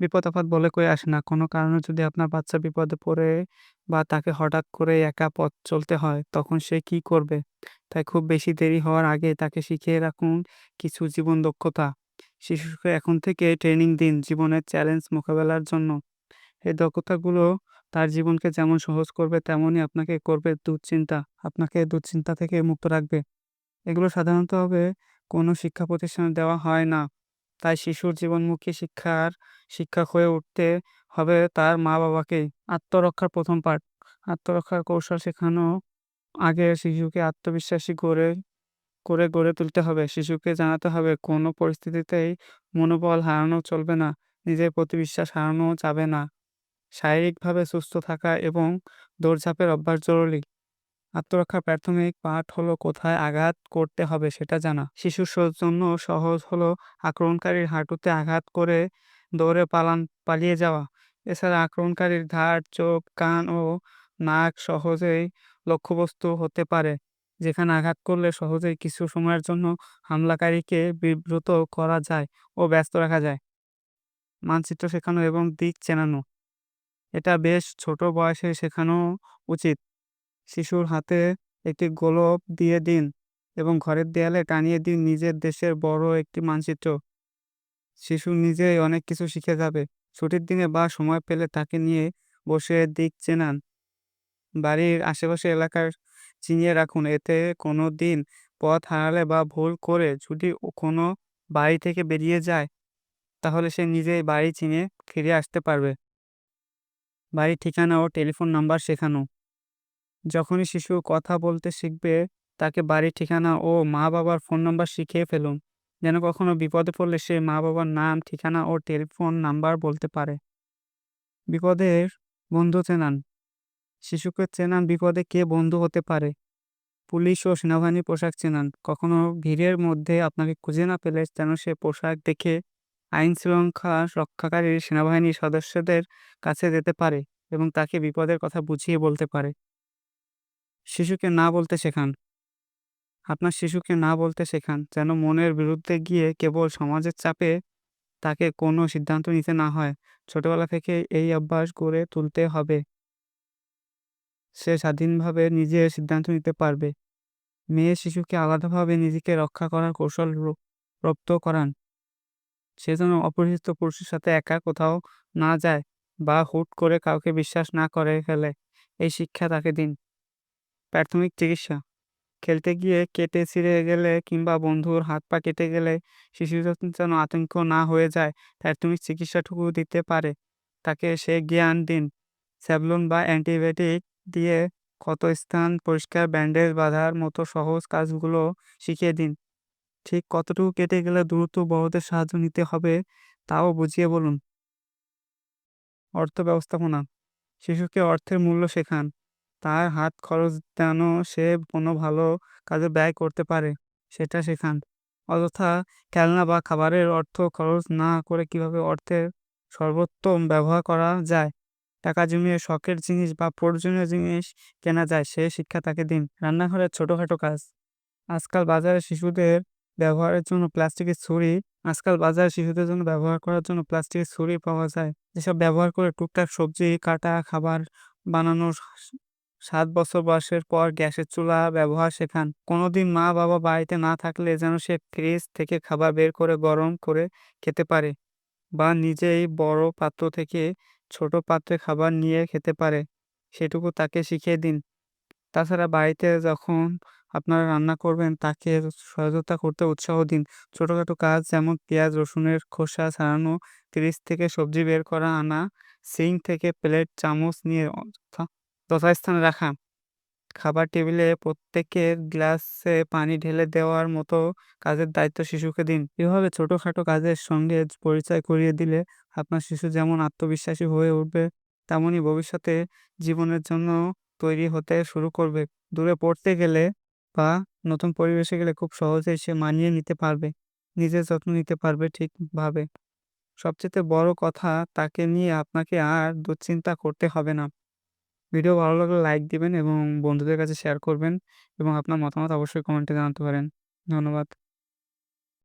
বিপদ-আপদ বলে কয়ে আসে না। কোনো কারণে যদি আপনার বাচ্চা বিপদে পড়ে বা তাকে হঠাৎ করে একা পথ চলতে হয়, তখন সে কি করবে? তাই খুব বেশি দেরি হওয়ার আগে তাকে শিখিয়ে রাখুন কিছু জীবন দক্ষতা। শিশুকে এখন থেকে ট্রেনিং দিন জীবনের চ্যালেঞ্জ মোকাবেলার জন্য। এই দক্ষতাগুলো তার জীবনকে যেমন সহজ করবে তেমনই আপনাকে করবে দুশ্চিন্তা। আপনাকে দুশ্চিন্তা থেকে মুক্ত রাখবে। এগুলো সাধারণতভাবে কোনো শিক্ষা প্রতিষ্ঠানে দেওয়া হয় না। তাই শিশুর জীবনমুখী শিক্ষার শিক্ষক হয়ে উঠতে হবে তার মা-বাবাকেই। আত্মরক্ষার প্রথম পাঠ, আত্মরক্ষার কৌশল শেখানো আগে শিশুকে আত্মবিশ্বাসী করে করে গড়ে তুলতে হবে। শিশুকে জানাতে হবে কোনো পরিস্থিতিতেই মনোবল হারানো চলবে না, নিজের প্রতি বিশ্বাস হারানো যাবে না। শারীরিকভাবে সুস্থ থাকা এবং দৌড়ঝাঁপের অভ্যাস জরুরি। আত্মরক্ষার প্রাথমিক পাঠ হলো কোথায় আঘাত করতে হবে সেটা জানা। শিশুর জন্য সহজ হলো আক্রমণকারীর হাঁটুতে আঘাত করে দৌড়ে পালান পালিয়ে যাওয়া। এছাড়া আক্রমণকারীর ঘাড়, চোখ, কান ও নাক সহজেই লক্ষ্যবস্তু হতে পারে, যেখানে আঘাত করলে সহজেই কিছু সময়ের জন্য হামলাকারীকে বিব্রত করা যায় ও ব্যস্ত রাখা যায়। মানচিত্র শেখানো এবং দিক চেনানো এটা বেশ ছোট বয়সে শেখানো উচিত। শিশুর হাতে একটি গোলক দিয়ে দিন এবং ঘরের দেয়ালে টানিয়ে দিন নিজের দেশের বড় একটি মানচিত্র। শিশু নিজেই অনেক কিছু শিখে যাবে। ছুটির দিনে বা সময় পেলে তাকে নিয়ে বসে দিক চেনান। বাড়ির আশেপাশে এলাকার চিনিয়ে রাখুন। এতে কোনো দিন পথ হারালে বা ভুল করে যদি কোনো বাড়ি থেকে বেরিয়ে যায়, তাহলে সে নিজেই বাড়ি চিনে ফিরে আসতে পারবে। বাড়ির ঠিকানা ও টেলিফোন নাম্বার শেখানো। যখনই শিশু কথা বলতে শিখবে, তাকে বাড়ির ঠিকানা ও মা-বাবার ফোন নাম্বার শিখিয়ে ফেলুন। যেন কখনো বিপদে পড়লে সে মা-বাবার নাম, ঠিকানা ও টেলিফোন নাম্বার বলতে পারে। বিপদের বন্ধু চেনান। শিশুকে চেনান বিপদে কে বন্ধু হতে পারে। পুলিশ ও সেনাবাহিনীর পোশাক চেনান। কখনো ভিড়ের মধ্যে আপনাকে খুঁজে না পেলে যেন সে পোশাক দেখে আইন শৃঙ্খলা রক্ষাকারী সেনাবাহিনীর সদস্যদের কাছে যেতে পারে এবং তাকে বিপদের কথা বুঝিয়ে বলতে পারে। শিশুকে না বলতে শেখান। আপনার শিশুকে না বলতে শেখান, যেন মনের বিরুদ্ধে গিয়ে কেবল সমাজের চাপে তাকে কোনো সিদ্ধান্ত নিতে না হয়। ছোটবেলা থেকে এই অভ্যাস গড়ে তুলতে হবে। সে স্বাধীনভাবে নিজে সিদ্ধান্ত নিতে পারবে। মেয়ে শিশুকে আলাদাভাবে নিজেকে রক্ষা করার কৌশল রপ্ত করান। সে যেন অপরিচিত পুরুষের সাথে একা কোথাও না যায় বা হুট করে কাউকে বিশ্বাস না করে ফেলে। এই শিক্ষা তাকে দিন। প্রাথমিক চিকিৎসা। খেলতে গিয়ে কেটে ছিঁড়ে গেলে কিংবা বন্ধুর হাত পা কেটে গেলে শিশু যেন আতঙ্ক না হয়ে যায়, প্রাথমিক চিকিৎসাটুকু দিতে পারে। তাকে সে জ্ঞান দিন। স্যাভলন বা অ্যান্টিবায়োটিক দিয়ে ক্ষত স্থান, পরিষ্কার ব্যান্ডেজ বাঁধার মতো সহজ কাজগুলো শিখিয়ে দিন। ঠিক কতটুকু কেটে গেলে দ্রুত বড়দের সাহায্য নিতে হবে, তাও বুঝিয়ে বলুন। অর্থ ব্যবস্থাপনা। শিশুকে অর্থের মূল্য শেখান। তার হাত খরচ যেন সে কোনো ভালো কাজে ব্যয় করতে পারে, সেটা শেখান। অযথা খেলনা বা খাবারের অর্থ খরচ না করে কীভাবে অর্থের সর্বোত্তম ব্যবহার করা যায়? টাকা জমিয়ে শখের জিনিস বা প্রয়োজনীয় জিনিস কেনা যায়, সে শিক্ষা তাকে দিন। রান্নাঘরের ছোটোখাটো কাজ। আজকাল বাজারে শিশুদের ব্যবহারের জন্য প্লাস্টিকের ছুরি, আজকাল বাজারে শিশুদের জন্য ব্যবহার করার জন্য প্লাস্টিকের ছুরি পাওয়া যায়। যেসব ব্যবহার করে টুকটাক সবজি, কাটা, খাবার বানানোর সাত বছর বয়সের পর গ্যাসের চুলা ব্যবহার শেখান। কোনোদিন মা বাবা বাড়িতে না থাকলে যেন সে ফ্রিজ থেকে খাবার বের করে গরম করে খেতে পারে বা নিজেই বড় পাত্র থেকে ছোট পাত্রে খাবার নিয়ে খেতে পারে, সেটুকু তাকে শিখিয়ে দিন। তাছাড়া বাড়িতে যখন আপনারা রান্না করবেন, তাকে সহায়তা করতে উৎসাহ দিন। ছোটোখাটো কাজ যেমন পেঁয়াজ, রসুনের খোসা ছাড়ানো, ফ্রিজ থেকে সবজি বের করা, আনা, সিঙ্ক থেকে প্লেট, চামচ নিয়ে যথাস্থানে রাখা। খাবার টেবিলে প্রত্যেকের গ্লাসে পানি ঢেলে দেওয়ার মতো কাজের দায়িত্ব শিশুকে দিন। এভাবে ছোটোখাটো কাজের সঙ্গে পরিচয় করিয়ে দিলে আপনার শিশু যেমন আত্মবিশ্বাসী হয়ে উঠবে তেমনই ভবিষ্যতে জীবনের জন্য তৈরি হতে শুরু করবে। দূরে পড়তে গেলে বা নতুন পরিবেশে গেলে খুব সহজেই সে মানিয়ে নিতে পারবে, নিজের যত্ন নিতে পারবে ঠিকভাবে। সবচেয়ে বড় কথা তাকে নিয়ে আপনাকে আর দুশ্চিন্তা করতে হবে না। ভিডিও ভালো লাগলে লাইক দিবেন এবং বন্ধুদের কাছে শেয়ার করবেন এবং আপনার মতামত অবশ্যই কমেন্টে জানাতে পারেন। ধন্যবাদ।